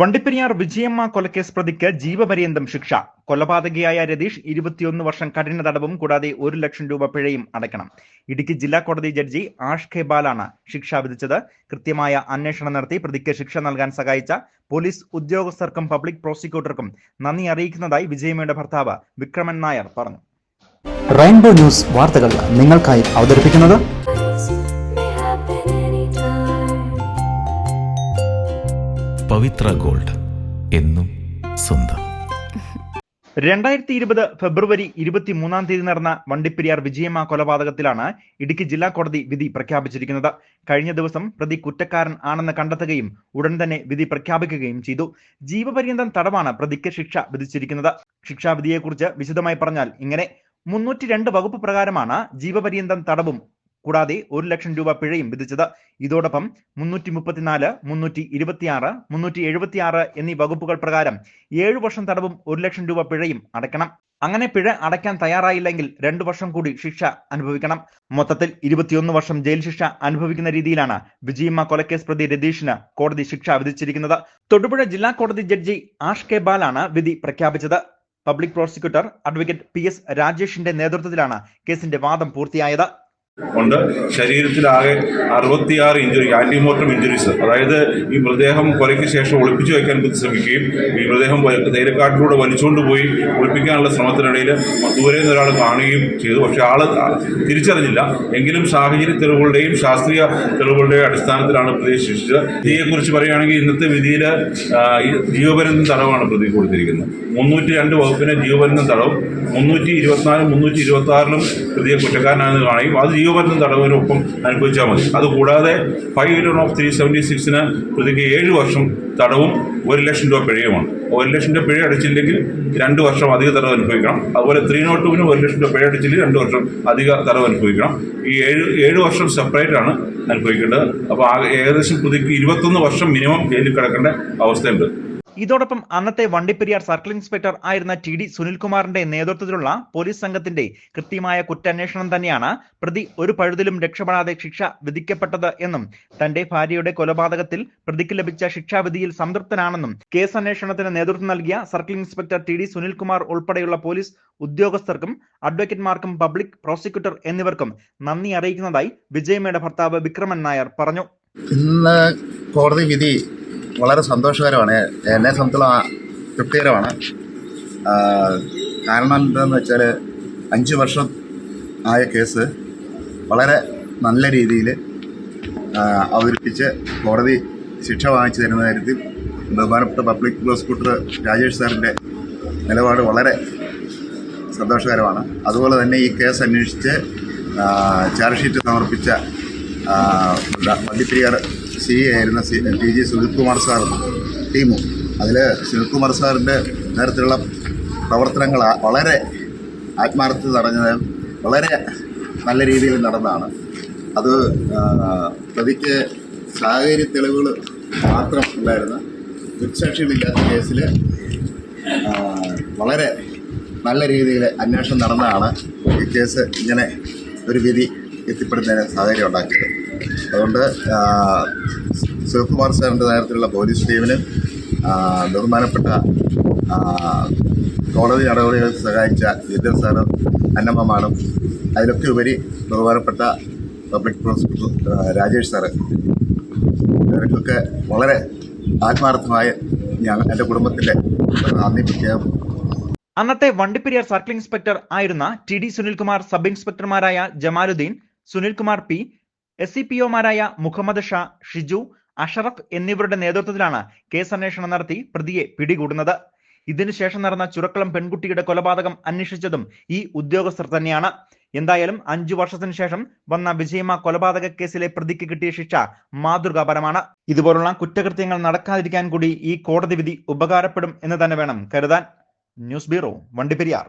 വണ്ടിപ്പെരിയാർ വിജയമ്മ കൊലക്കേസ് പ്രതിക്ക് ജീവപര്യന്തം ശിക്ഷ. കൊലപാതകയായ രതീഷ് ഇരുപത്തിയൊന്ന് വർഷം കഠിന തടവും കൂടാതെ ഒരു ലക്ഷം രൂപ പിഴയും അടയ്ക്കണം. ഇടുക്കി ജില്ലാ കോടതി ജഡ്ജി ആഷ് ഖെബാലാണ് ശിക്ഷ വിധിച്ചത്. കൃത്യമായ അന്വേഷണം നടത്തി പ്രതിക്ക് ശിക്ഷ നൽകാൻ സഹായിച്ച പോലീസ് ഉദ്യോഗസ്ഥർക്കും പബ്ലിക് പ്രോസിക്യൂട്ടർക്കും നന്ദി അറിയിക്കുന്നതായി വിജയമ്മയുടെ ഭർത്താവ് വിക്രമൻ നായർ പറഞ്ഞു. റെയിൻബോ ന്യൂസ് വാർത്തകൾ നിങ്ങൾക്കായി അവതരിപ്പിക്കുന്നത് പവിത്ര ഗോൾഡ് എന്നും സ്വന്തം. രണ്ടായിരത്തി ഇരുപത് ഫെബ്രുവരി ഇരുപത്തിമൂന്നാം തീയതി നടന്ന വണ്ടിപ്പെരിയാർ വിജയമ്മ കൊലപാതകത്തിലാണ് ഇടുക്കി ജില്ലാ കോടതി വിധി പ്രഖ്യാപിച്ചിരിക്കുന്നത്. കഴിഞ്ഞ ദിവസം പ്രതി കുറ്റക്കാരൻ ആണെന്ന് കണ്ടെത്തുകയും ഉടൻ തന്നെ വിധി പ്രഖ്യാപിക്കുകയും ചെയ്തു. ജീവപര്യന്തം തടവാണ് പ്രതിക്ക് ശിക്ഷ വിധിച്ചിരിക്കുന്നത്. ശിക്ഷാവിധിയെക്കുറിച്ച് വിശദമായി പറഞ്ഞാൽ ഇങ്ങനെ മുന്നൂറ്റി രണ്ട് വകുപ്പ് പ്രകാരമാണ് ജീവപര്യന്തം തടവും കൂടാതെ ഒരു ലക്ഷം രൂപ പിഴയും വിധിച്ചത്. ഇതോടൊപ്പം മുന്നൂറ്റി മുപ്പത്തിനാല് മുന്നൂറ്റി ഇരുപത്തിയാറ് മുന്നൂറ്റി എഴുപത്തിയാറ് എന്നീ വകുപ്പുകൾ പ്രകാരം ഏഴു വർഷം തടവും ഒരു ലക്ഷം രൂപ പിഴയും അടയ്ക്കണം. അങ്ങനെ പിഴ അടയ്ക്കാൻ തയ്യാറായില്ലെങ്കിൽ രണ്ടു വർഷം കൂടി ശിക്ഷ അനുഭവിക്കണം. മൊത്തത്തിൽ ഇരുപത്തിയൊന്ന് വർഷം ജയിൽ ശിക്ഷ അനുഭവിക്കുന്ന രീതിയിലാണ് വിജയമ്മ കൊലക്കേസ് പ്രതി രതീഷിന് കോടതി ശിക്ഷ വിധിച്ചിരിക്കുന്നത്. തൊടുപുഴ ജില്ലാ കോടതി ജഡ്ജി ആഷ് കെ ബാലാണ് വിധി പ്രഖ്യാപിച്ചത്. Public prosecutor advocate P S രാജേഷിന്റെ നേതൃത്വത്തിലാണ് കേസിന്റെ വാദം പൂർത്തിയായത്. ഉണ്ട്. ശരീരത്തിലാകെ അറുപത്തിയാറ് ഇഞ്ചുറി ആന്റിമോർട്ടം ഇഞ്ചുറീസ് അതായത് ഈ മൃതദേഹം കൊലയ്ക്ക് ശേഷം ഒളിപ്പിച്ചു വയ്ക്കാൻ ശ്രമിക്കുകയും ഈ മൃതദേഹം തേയിലക്കാട്ടിലൂടെ വലിച്ചുകൊണ്ട് പോയി ഒളിപ്പിക്കാനുള്ള ശ്രമത്തിനിടയിൽ ദൂരെ നിന്ന് ഒരാൾ കാണുകയും ചെയ്തു. പക്ഷേ ആൾ തിരിച്ചറിഞ്ഞില്ല. എങ്കിലും സാഹചര്യ തെളിവുകളുടെയും ശാസ്ത്രീയ തെളിവുകളുടെയും അടിസ്ഥാനത്തിലാണ് പ്രതി ശിക്ഷിച്ചത്. ഇതിനെക്കുറിച്ച് പറയുകയാണെങ്കിൽ ഇന്നത്തെ വിധിയിൽ ജീവപര്യന്തം തടവാണ് പ്രതി കൊടുത്തിരിക്കുന്നത്. മുന്നൂറ്റി രണ്ട് വകുപ്പിന് ജീവപര്യന്തം തടവും മുന്നൂറ്റി ഇരുപത്തിനാലും മുന്നൂറ്റി ഇരുപത്തി ആറിലും പ്രതിയെ കുറ്റക്കാരനാണെന്ന് കാണുകയും അത് ജീവപര്യന്തം തടവിനൊപ്പം അനുഭവിച്ചാൽ മതി. അതുകൂടാതെ five eleven of three seventy സിക്സിന് പ്രതിക്ക് ഏഴ് വർഷം തടവും ഒരു ലക്ഷം രൂപ പിഴയുമാണ്. ഒരു ലക്ഷം രൂപ പിഴ അടിച്ചില്ലെങ്കിൽ രണ്ട് വർഷം അധിക തടവ് അനുഭവിക്കണം. അതുപോലെ ത്രീ നോട്ട് ടുവിന് ഒരു ലക്ഷം രൂപ പിഴ അടിച്ചില്ലെങ്കിൽ രണ്ട് വർഷം അധിക തടവ് അനുഭവിക്കണം. ഈ ഏഴ് ഏഴ് വർഷം സെപ്പറേറ്റ് ആണ് അനുഭവിക്കേണ്ടത്. അപ്പോൾ ഏകദേശം പ്രതിക്ക് ഇരുപത്തൊന്ന് വർഷം മിനിമം ജയിലിൽ കിടക്കേണ്ട അവസ്ഥയുണ്ട്. ഇതോടൊപ്പം അന്നത്തെ വണ്ടിപ്പെരിയാർ സർക്കിൾ ഇൻസ്പെക്ടർ ആയിരുന്ന ടി ഡി സുനിൽകുമാറിന്റെ നേതൃത്വത്തിലുള്ള പോലീസ് സംഘത്തിന്റെ കൃത്യമായ കുറ്റാന്വേഷണം തന്നെയാണ് പ്രതി ഒരു പഴുതിലും രക്ഷപ്പെടാതെ ശിക്ഷ വിധിക്കപ്പെട്ടത് എന്നും തന്റെ ഭാര്യയുടെ കൊലപാതകത്തിൽ പ്രതിക്ക് ലഭിച്ച ശിക്ഷാവിധിയിൽ സംതൃപ്തനാണെന്നും കേസ് അന്വേഷണത്തിന് നേതൃത്വം നൽകിയ circle inspector T D Sunilkumar ഉൾപ്പെടെയുള്ള പോലീസ് ഉദ്യോഗസ്ഥർക്കും അഡ്വക്കേറ്റ്മാർക്കും പബ്ലിക് പ്രോസിക്യൂട്ടർ എന്നിവർക്കും നന്ദി അറിയിക്കുന്നതായി വിജയമ്മയുടെ ഭർത്താവ് വിക്രമൻ നായർ പറഞ്ഞു. കോടതി വിധി വളരെ സന്തോഷകരമാണ്. എന്നെ സംബന്ധിച്ചോളം തൃപ്തികരമാണ്. കാരണം എന്താണെന്ന് വെച്ചാൽ അഞ്ച് വർഷം ആയ കേസ് വളരെ നല്ല രീതിയിൽ അവതരിപ്പിച്ച് കോടതി ശിക്ഷ വാങ്ങിച്ചു തരുന്ന കാര്യത്തിൽ ബഹുമാനപ്പെട്ട പബ്ലിക് പ്രോസിക്യൂട്ടർ രാജേഷ് സാറിന്റെ നിലപാട് വളരെ സന്തോഷകരമാണ്. അതുപോലെ തന്നെ ഈ കേസ് അന്വേഷിച്ച് ചാർജ് ഷീറ്റ് സമർപ്പിച്ച മധ്യപ്പെരിയാർ സി എ ആയിരുന്ന സി ടി ജി സുനിൽകുമാർ സാറും ടീമും. അതിൽ സുനിൽകുമാർ സാറിന്റെ നേരത്തിലുള്ള പ്രവർത്തനങ്ങൾ വളരെ ആത്മാർത്ഥത നിറഞ്ഞത് വളരെ നല്ല രീതിയിൽ നടന്നതാണ്. അത് പ്രതിക്ക് സാഹചര്യ തെളിവുകൾ മാത്രം ഉണ്ടായിരുന്ന ദുക്സാക്ഷികളില്ലാത്ത കേസിൽ വളരെ നല്ല രീതിയിൽ അന്വേഷണം നടന്നതാണ് ഈ കേസ് ഇങ്ങനെ ഒരു വിധി എത്തിപ്പെടുന്നതിന് സാഹചര്യം ഉണ്ടാക്കിയത് അതുകൊണ്ട് ശിവകുമാർ സാറിന്റെ നേതൃത്വത്തിലുള്ള പോലീസ് ടീമിന് ബഹുമാനപ്പെട്ട കോടതി നടപടികൾ സഹായിച്ച ജിതൻ സാറും അന്നമ്മ മാഡം അതിലൊക്കെ ഉപരി ബഹുമാനപ്പെട്ട പബ്ലിക് പ്രോസിക്യൂട്ടർ രാജേഷ് സാറ്. ഇവർക്കൊക്കെ വളരെ ആത്മാർത്ഥമായ ഞാൻ എന്റെ കുടുംബത്തിന്റെ നന്ദി അന്നത്തെ വണ്ടിപ്പെരിയാർ സർക്കിൾ ഇൻസ്പെക്ടർ ആയിരുന്ന T D Sunilkumar sub ഇൻസ്പെക്ടർമാരായ Jamaluddin Sunilkumar P S C P ഒമാരായ Muhammad Shah Shiju Ashraf എന്നിവരുടെ നേതൃത്വത്തിലാണ് കേസ് അന്വേഷണം നടത്തി പ്രതിയെ പിടികൂടുന്നത്. ഇതിനുശേഷം നടന്ന ചുരക്കളം പെൺകുട്ടിയുടെ കൊലപാതകം അന്വേഷിച്ചതും ഈ ഉദ്യോഗസ്ഥർ തന്നെയാണ്. എന്തായാലും അഞ്ചു വർഷത്തിനു ശേഷം വന്ന വിജയമ്മ കൊലപാതക കേസിലെ പ്രതിക്ക് കിട്ടിയ ശിക്ഷ മാതൃകാപരമാണ്. ഇതുപോലുള്ള കുറ്റകൃത്യങ്ങൾ നടക്കാതിരിക്കാൻ കൂടി ഈ കോടതി വിധി ഉപകാരപ്പെടും എന്ന് തന്നെ വേണം കരുതാൻ. News bureau Vandiperiyar.